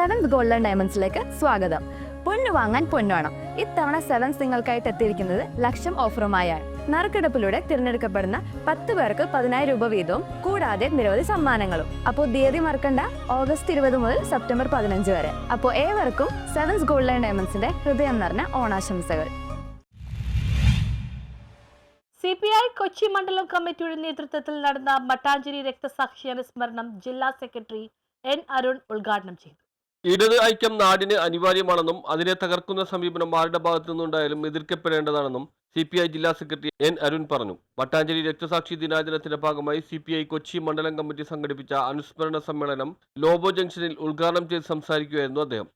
Seventh golden ഡയമണ്ട്സിലേക്ക് സ്വാഗതം. പൊന്നു വാങ്ങാൻ പൊന്നുവേണം ഇത്തവണ സെവൻസ് നിങ്ങൾക്കായിട്ട് എത്തിയിരിക്കുന്നത് ലക്ഷം ഓഫറുമായാണ് നറുക്കെടുപ്പിലൂടെ തിരഞ്ഞെടുക്കപ്പെടുന്ന പത്ത് പേർക്ക് പതിനായിരം രൂപ വീതവും കൂടാതെ നിരവധി സമ്മാനങ്ങളും. അപ്പോൾ തീയതി മറക്കണ്ട ഓഗസ്റ്റ് ഇരുപത് മുതൽ സെപ്റ്റംബർ പതിനഞ്ച് വരെ. അപ്പോൾ ഏവർക്കും സെവൻസ് ഗോൾഡൻ ഡയമണ്ട്സിന്റെ ഹൃദയം നിറഞ്ഞ ഓണാശംസകൾ. സി പി ഐ കൊച്ചി മണ്ഡലം കമ്മിറ്റിയുടെ നേതൃത്വത്തിൽ നടന്ന മട്ടാഞ്ചേരി രക്തസാക്ഷി അനുസ്മരണം ജില്ലാ സെക്രട്ടറി എൻ അരുൺ ഉദ്ഘാടനം ചെയ്തു. ഇടത് ഐക്യം നാടിന് അനിവാര്യമാണെന്നും അതിനെ തകർക്കുന്ന സമീപനം ആരുടെ ഭാഗത്തു നിന്നുണ്ടായാലും എതിർക്കപ്പെടേണ്ടതാണെന്നും സി പി ഐ ജില്ലാ സെക്രട്ടറി എൻ അരുൺ പറഞ്ഞു. മട്ടാഞ്ചേരി രക്തസാക്ഷി ദിനാചരണത്തിന്റെ ഭാഗമായി സി പി ഐ കൊച്ചി മണ്ഡലം കമ്മിറ്റി സംഘടിപ്പിച്ച അനുസ്മരണ സമ്മേളനം ലോബോ ജംഗ്ഷനിൽ ഉദ്ഘാടനം ചെയ്ത് സംസാരിക്കുകയായിരുന്നു അദ്ദേഹം.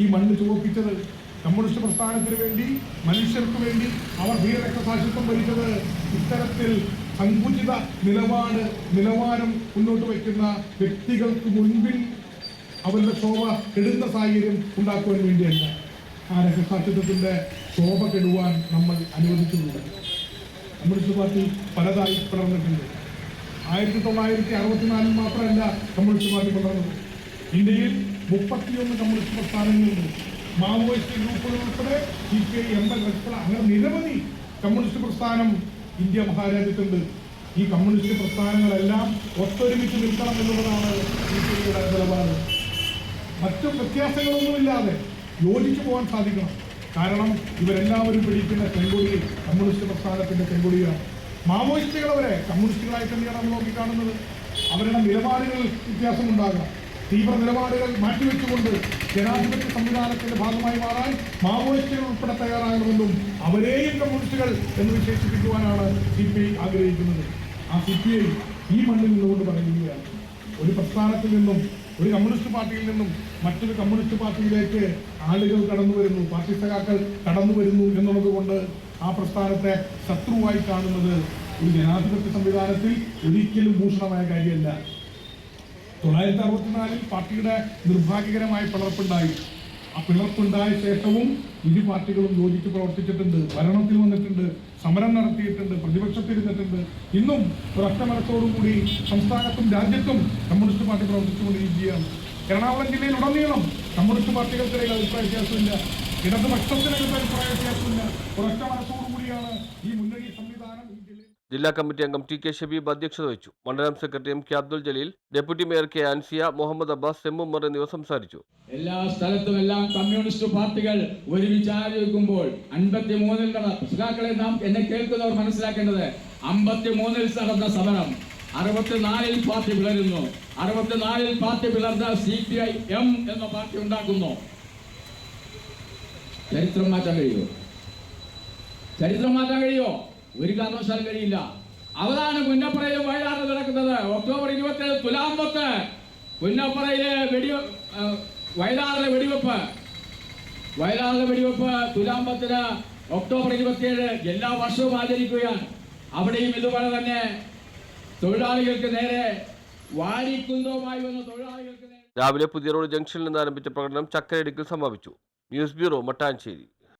ഈ മണ്ണ് ചുവപ്പിച്ചത് കമ്മ്യൂണിസ്റ്റ് പ്രസ്ഥാനത്തിന് വേണ്ടി മനുഷ്യർക്ക് വേണ്ടി അവർ ഭീരരക്തസാക്ഷിത്വം വഹിച്ചത് ഇത്തരത്തിൽ സങ്കുചിത നിലപാട് നിലവാരം മുന്നോട്ട് വയ്ക്കുന്ന വ്യക്തികൾക്ക് മുൻപിൽ അവരുടെ ശോഭ കെടുന്ന സാഹചര്യം ഉണ്ടാക്കുവാൻ വേണ്ടിയല്ല. ആ രക്തസാക്ഷിത്വത്തിന്റെ ശോഭ കെടുവാൻ നമ്മൾ അനുവദിച്ചിട്ടുണ്ട്. കമ്മ്യൂണിസ്റ്റ് പാർട്ടി പലതായി പിളർന്നിട്ടുണ്ട്. ആയിരത്തി തൊള്ളായിരത്തി അറുപത്തിനാലിൽ മാത്രമല്ല കമ്മ്യൂണിസ്റ്റ് പാർട്ടി പിളർന്നത്. ഇന്ത്യയിൽ മുപ്പത്തിയൊന്ന് കമ്മ്യൂണിസ്റ്റ് പ്രസ്ഥാനങ്ങളുണ്ട് മാവോയിസ്റ്റ് ഗ്രൂപ്പുകൾ ഉൾപ്പെടെ C P I M L ഉൾപ്പെടെ അങ്ങനെ നിരവധി കമ്മ്യൂണിസ്റ്റ് പ്രസ്ഥാനം ഇന്ത്യ മഹാരാജ്യത്തുണ്ട്. ഈ കമ്മ്യൂണിസ്റ്റ് പ്രസ്ഥാനങ്ങളെല്ലാം ഒത്തൊരുമിച്ച് നിൽക്കണം എന്നുള്ളതാണ് സി പി ഐയുടെ നിലപാട്. മറ്റു വ്യത്യാസങ്ങളൊന്നുമില്ലാതെ യോജിച്ചു പോകാൻ സാധിക്കണം. കാരണം ഇവരെല്ലാവരും പിടിക്കുന്ന ചെങ്കൊടി കമ്മ്യൂണിസ്റ്റ് പ്രസ്ഥാനത്തിന്റെ ചെങ്കൊടിയാണ് മാവോയിസ്റ്റുകൾ അവരെ കമ്മ്യൂണിസ്റ്റുകളായി തന്നെയാണ് നമ്മൾ നോക്കിക്കാണുന്നത്. അവരുടെ നിലപാടുകളിൽ വ്യത്യാസമുണ്ടാകാം. തീവ്ര നിലപാടുകൾ മാറ്റിവെച്ചുകൊണ്ട് ജനാധിപത്യ സംവിധാനത്തിന്റെ ഭാഗമായി മാറാൻ മാവോയിസ്റ്റുകൾ ഉൾപ്പെടെ തയ്യാറാകണമെന്നും അവരെയും കമ്മ്യൂണിസ്റ്റുകൾ എന്ന് വിശേഷിപ്പിക്കുവാനാണ് സി പി ഐ ആഗ്രഹിക്കുന്നത്. ആ സി പി ഐ ഈ മണ്ണിൽ നിന്നുകൊണ്ട് പറയുകയാണ്. ഒരു പ്രസ്ഥാനത്തിൽ നിന്നും ഒരു കമ്മ്യൂണിസ്റ്റ് പാർട്ടിയിൽ നിന്നും മറ്റൊരു കമ്മ്യൂണിസ്റ്റ് പാർട്ടിയിലേക്ക് ആളുകൾ കടന്നു വരുന്നു പാർട്ടി സഖാക്കൾ കടന്നു വരുന്നു എന്നുള്ളത് കൊണ്ട് ആ പ്രസ്ഥാനത്തെ ശത്രുവായി കാണുന്നത് ഒരു ജനാധിപത്യ സംവിധാനത്തിൽ ഒരിക്കലും ഭൂഷണമായ കാര്യമല്ല. തൊള്ളായിരത്തി അറുപത്തിനാലിൽ പാർട്ടിയുടെ നിർഭാഗ്യകരമായ പിളർപ്പുണ്ടായി. ആ പിളർപ്പുണ്ടായ ശേഷവും ഇരു പാർട്ടികളും യോജിച്ച് പ്രവർത്തിച്ചിട്ടുണ്ട് ഭരണത്തിൽ വന്നിട്ടുണ്ട് സമരം നടത്തിയിട്ടുണ്ട് പ്രതിപക്ഷത്തിരുന്നിട്ടുണ്ട്. ഇന്നും ഒരൊറ്റ കൂടി സംസ്ഥാനത്തും രാജ്യത്തും കമ്മ്യൂണിസ്റ്റ് പാർട്ടി പ്രവർത്തിച്ചുകൊണ്ടിരിക്കുകയാണ്. എറണാകുളം ജില്ലയിൽ ഉടനീളം കമ്മ്യൂണിസ്റ്റ് പാർട്ടികൾക്കിടയിൽ അഭിപ്രായ വ്യത്യാസമില്ല. ഇടതുപക്ഷത്തിനകത്ത് അഭിപ്രായ വ്യത്യാസമില്ല. ഒരൊറ്റ ഈ മുന്നണി സംവിധാനം ഈ ജില്ലയിൽ ജില്ലാ കമ്മിറ്റി അംഗം ടി കെ ഷബീബ് അധ്യക്ഷത വഹിച്ചു. മണ്ഡലം secretary M K Abdul Jaleel deputy mayor K Ansiya Muhammad Abbas സെമ്മുമർ എന്നിവർ സംസാരിച്ചു. എല്ലാ സ്ഥലത്തും എല്ലാം കമ്മ്യൂണിസ്റ്റ് പാർട്ടികൾ ഒരുമിച്ച് ആലോചിക്കുമ്പോൾ അൻപത്തി മൂന്നിൽ സഖാക്കളെ നാം എന്നെ കേൾക്കുന്നവർ മനസ്സിലാക്കേണ്ടത് അമ്പത്തി മൂന്നിൽ നടന്ന സമരം. അറുപത്തിനാലിൽ പാർട്ടി പിളരുന്നു. അറുപത്തിനാലിൽ പാർട്ടി പിളർന്ന സി പി ഐ എം എന്ന പാർട്ടി ഉണ്ടാക്കുന്നു. ചരിത്രം മാറ്റാൻ കഴിയുമോ? ചരിത്രം മാറ്റാൻ കഴിയുമോ? ഒരു കാരണവശാലും കഴിയില്ല. അവതാണ് പുന്നപ്പറയിൽ വഴിയാണ് നടക്കുന്നത്. ഒക്ടോബർ ഇരുപത്തേഴ് തുലാമ്പത്ത് പുന്നപ്പറയിലെ വെടി വയലാറിലെ വെടിവെപ്പ്. വയലാറിലെ വെടിവെപ്പ് തുലാമ്പത്തിന് ഒക്ടോബർ ഇരുപത്തിയേഴ് എല്ലാ വർഷവും ആചരിക്കുകയാണ്. അവിടെയും ഇതുപോലെ തന്നെ തൊഴിലാളികൾക്ക് നേരെ വാരിക്കുന്തവുമായി വന്ന തൊഴിലാളികൾക്ക് രാവിലെ പുതിയ റോഡ് ജംഗ്ഷനിൽ നിന്ന് ആരംഭിച്ച പ്രകടനം ചക്കരടിക്കൽ സമാപിച്ചു. News bureau Mattancherry.